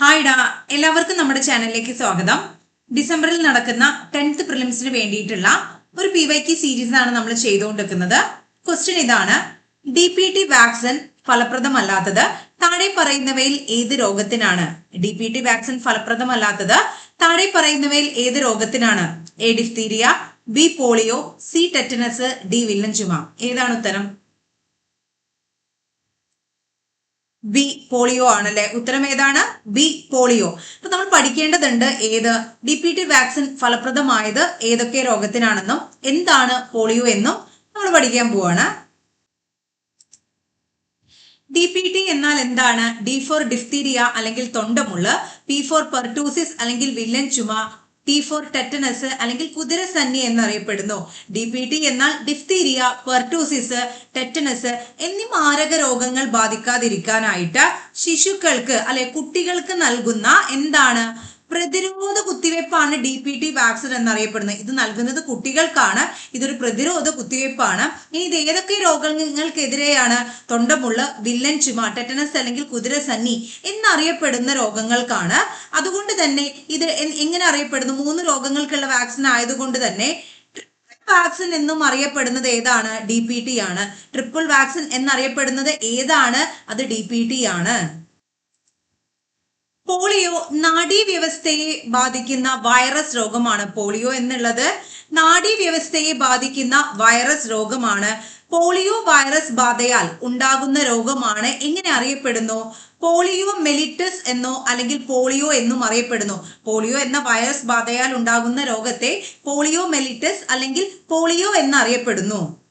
ഹായ്ഡാ എല്ലാവർക്കും നമ്മുടെ ചാനലിലേക്ക് സ്വാഗതം. ഡിസംബറിൽ നടക്കുന്ന ടെൻത്ത് പ്രിലിംസിന് വേണ്ടിയിട്ടുള്ള ഒരു പി വൈ കി സീരീസ് ആണ് നമ്മൾ ചെയ്തുകൊണ്ടിരിക്കുന്നത്. ക്വസ്റ്റ്യൻ ഇതാണ് ഡി പി ടി വാക്സിൻ ഫലപ്രദമല്ലാത്തത് താഴെ പറയുന്നവയിൽ ഏത് രോഗത്തിനാണ്? ഡി പി ടി വാക്സിൻ ഫലപ്രദമല്ലാത്തത് താഴെ പറയുന്നവയിൽ ഏത് രോഗത്തിനാണ്? A diphtheria B polio C tetanus D villain ചുമ. ഏതാണ് ഉത്തരം? ബി പോളിയോ ആണല്ലേ? ഉത്തരം ഏതാണ്? B polio. അപ്പൊ നമ്മൾ പഠിക്കേണ്ടതുണ്ട് ഏത്? ഡി പി ടി വാക്സിൻ ഫലപ്രദമായത് ഏതൊക്കെ രോഗത്തിനാണെന്നും എന്താണ് പോളിയോ എന്നും നമ്മൾ പഠിക്കാൻ പോവാണ്. ഡി പി ടി എന്നാൽ എന്താണ്? ഡി ഫോർ ഡിഫ്തീരിയ അല്ലെങ്കിൽ തൊണ്ടമുള്ള പി ഫോർ പെർട്ടൂസിസ് അല്ലെങ്കിൽ വില്ലൻ ചുമ ടി ഫോർ ടെറ്റനസ് അല്ലെങ്കിൽ കുതിരസന്നി എന്നറിയപ്പെടുന്നു. ഡി പി ടി എന്നാൽ ഡിഫ്തീരിയ പെർട്ടൂസിസ് ടെറ്റനസ് എന്നീ മാരക രോഗങ്ങൾ ബാധിക്കാതിരിക്കാനായിട്ട് ശിശുക്കൾക്ക് അല്ലെ കുട്ടികൾക്ക് നൽകുന്ന എന്താണ്? പ്രതിരോധ കുത്തിവയ്പ്പാണ് ഡി പി ടി വാക്സിൻ എന്നറിയപ്പെടുന്നത്. ഇത് നൽകുന്നത് കുട്ടികൾക്കാണ്. ഇതൊരു പ്രതിരോധ കുത്തിവയ്പ്പാണ്. ഇനി ഇത് ഏതൊക്കെ രോഗങ്ങൾക്കെതിരെയാണ്? തൊണ്ടമുള്ള വില്ലൻ ചുമ ടെറ്റനസ് അല്ലെങ്കിൽ കുതിരസന്നി എന്നറിയപ്പെടുന്ന രോഗങ്ങൾക്കാണ്. അതുകൊണ്ട് തന്നെ ഇത് എങ്ങനെ അറിയപ്പെടുന്നു? മൂന്ന് രോഗങ്ങൾക്കുള്ള വാക്സിൻ ആയതുകൊണ്ട് തന്നെ വാക്സിൻ എന്നും അറിയപ്പെടുന്നത് ഏതാണ്? ഡി പി ടി ആണ്. ട്രിപ്പിൾ വാക്സിൻ എന്നറിയപ്പെടുന്നത് ഏതാണ്? അത് ഡി പി ടി ആണ്. പോളിയോ നാഡീവ്യവസ്ഥയെ ബാധിക്കുന്ന വൈറസ് രോഗമാണ് പോളിയോ എന്നുള്ളത്. നാഡീവ്യവസ്ഥയെ ബാധിക്കുന്ന വൈറസ് രോഗമാണ്. പോളിയോ വൈറസ് ബാധയാൽ ഉണ്ടാകുന്ന രോഗമാണ് എങ്ങനെ അറിയപ്പെടുന്നു? പോളിയോ മെലിറ്റസ് എന്നോ അല്ലെങ്കിൽ പോളിയോ എന്നും അറിയപ്പെടുന്നു. പോളിയോ എന്ന വൈറസ് ബാധയാൽ ഉണ്ടാകുന്ന രോഗത്തെ പോളിയോ മെലിറ്റസ് അല്ലെങ്കിൽ പോളിയോ എന്നറിയപ്പെടുന്നു.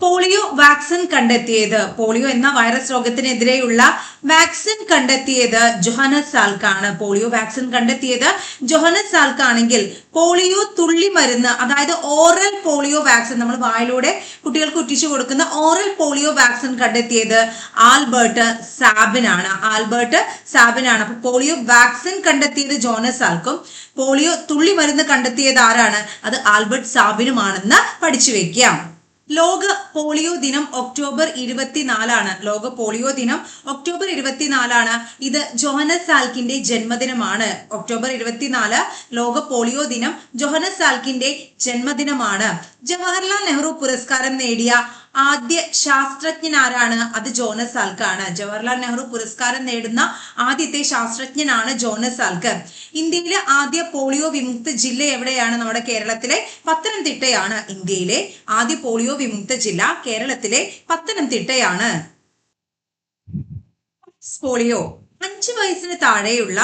പോളിയോ വാക്സിൻ കണ്ടെത്തിയത്. പോളിയോ എന്ന വൈറസ് രോഗത്തിനെതിരെയുള്ള വാക്സിൻ കണ്ടെത്തിയത് ജൊഹനസ് സാൽക്കാണ്. പോളിയോ വാക്സിൻ കണ്ടെത്തിയത് ജൊഹനസ് സാൽക്കാണെങ്കിൽ പോളിയോ തുള്ളി മരുന്ന് അതായത് ഓറൽ പോളിയോ വാക്സിൻ നമ്മൾ വായിലൂടെ കുട്ടികൾക്ക് ഒറ്റിച്ചു കൊടുക്കുന്ന ഓറൽ പോളിയോ വാക്സിൻ കണ്ടെത്തിയത് ആൽബർട്ട് സാബിനാണ്. ആൽബർട്ട് സാബിനാണ്. അപ്പൊ പോളിയോ വാക്സിൻ കണ്ടെത്തിയത് ജോനസ് സാൽക്കും. പോളിയോ തുള്ളി മരുന്ന് കണ്ടെത്തിയത് ആരാണ്? അത് ആൽബർട്ട് സാബിനുമാണെന്ന് പഠിച്ചു വെക്കാം. ലോക പോളിയോ ദിനം ഒക്ടോബർ ഇരുപത്തിനാലാണ്. ലോക പോളിയോ ദിനം ഒക്ടോബർ ഇരുപത്തിനാലാണ്. ഇത് ജോഹനസ് സാൽക്കിന്റെ ജന്മദിനമാണ്. ഒക്ടോബർ ഇരുപത്തിനാല് ലോക പോളിയോ ദിനം ജോഹനസ് സാൽക്കിന്റെ ജന്മദിനമാണ്. ജവഹർലാൽ നെഹ്റു പുരസ്കാരം നേടിയ ആദ്യ ശാസ്ത്രജ്ഞൻ ആരാണ് അത് ജോനസ് സാൽക്കാണ്. ജവഹർലാൽ നെഹ്റു പുരസ്കാരം നേടുന്ന ആദ്യത്തെ ശാസ്ത്രജ്ഞനാണ് ജോനസ് സാൽക്ക് ഇന്ത്യയിലെ ആദ്യ പോളിയോ വിമുക്ത ജില്ല എവിടെയാണ്? നമ്മുടെ കേരളത്തിലെ പത്തനംതിട്ടയാണ് ഇന്ത്യയിലെ ആദ്യ പോളിയോ വിമുക്ത ജില്ല കേരളത്തിലെ പത്തനംതിട്ടയാണ്. പോളിയോ. അഞ്ചു വയസ്സിന് താഴെയുള്ള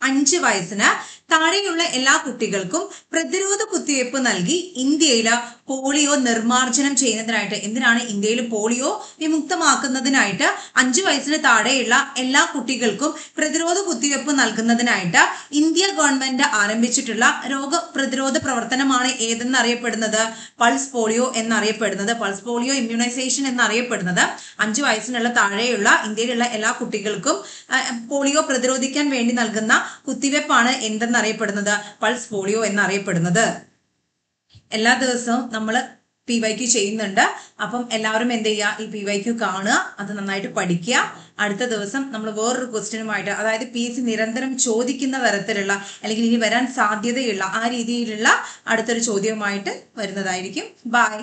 അഞ്ച് വയസ്സിന് താഴെയുള്ള എല്ലാ കുട്ടികൾക്കും പ്രതിരോധ കുത്തിവയ്പ് നൽകി ഇന്ത്യയിൽ പോളിയോ നിർമ്മാർജനം ചെയ്യുന്നതിനായിട്ട് എന്തിനാണ് ഇന്ത്യയിൽ പോളിയോ വിമുക്തമാക്കുന്നതിനായിട്ട് അഞ്ച് വയസ്സിന് താഴെയുള്ള എല്ലാ കുട്ടികൾക്കും പ്രതിരോധ കുത്തിവയ്പ് നൽകുന്നതിനായിട്ട് ഇന്ത്യ ഗവൺമെന്റ് ആരംഭിച്ചിട്ടുള്ള രോഗപ്രതിരോധ പ്രവർത്തനമാണ് ഏതെന്ന് അറിയപ്പെടുന്നത് പൾസ് പോളിയോ എന്നറിയപ്പെടുന്നത്. പൾസ് പോളിയോ ഇമ്മ്യൂണൈസേഷൻ എന്നറിയപ്പെടുന്നത്. അഞ്ച് വയസ്സിനുള്ള താഴെയുള്ള ഇന്ത്യയിലുള്ള എല്ലാ കുട്ടികൾക്കും പോളിയോ പ്രതിരോധിക്കാൻ വേണ്ടി നൽകുന്ന കുത്തിവയ്പ്പാണ് എന്തെന്നറിയപ്പെടുന്നത്? പൾസ് പോളിയോ എന്നറിയപ്പെടുന്നത്. എല്ലാ ദിവസവും നമ്മൾ പി വൈ ക്യു ചെയ്യുന്നുണ്ട്. അപ്പം എല്ലാവരും എന്ത് ചെയ്യുക? ഈ പി വൈ ക്യു കാണുക അത് നന്നായിട്ട് പഠിക്കുക. അടുത്ത ദിവസം നമ്മൾ വേറൊരു ക്വസ്റ്റ്യനുമായിട്ട് അതായത് പി എസ് സി നിരന്തരം ചോദിക്കുന്ന തരത്തിലുള്ള അല്ലെങ്കിൽ ഇനി വരാൻ സാധ്യതയുള്ള ആ രീതിയിലുള്ള അടുത്തൊരു ചോദ്യവുമായിട്ട് വരുന്നതായിരിക്കും. ബൈ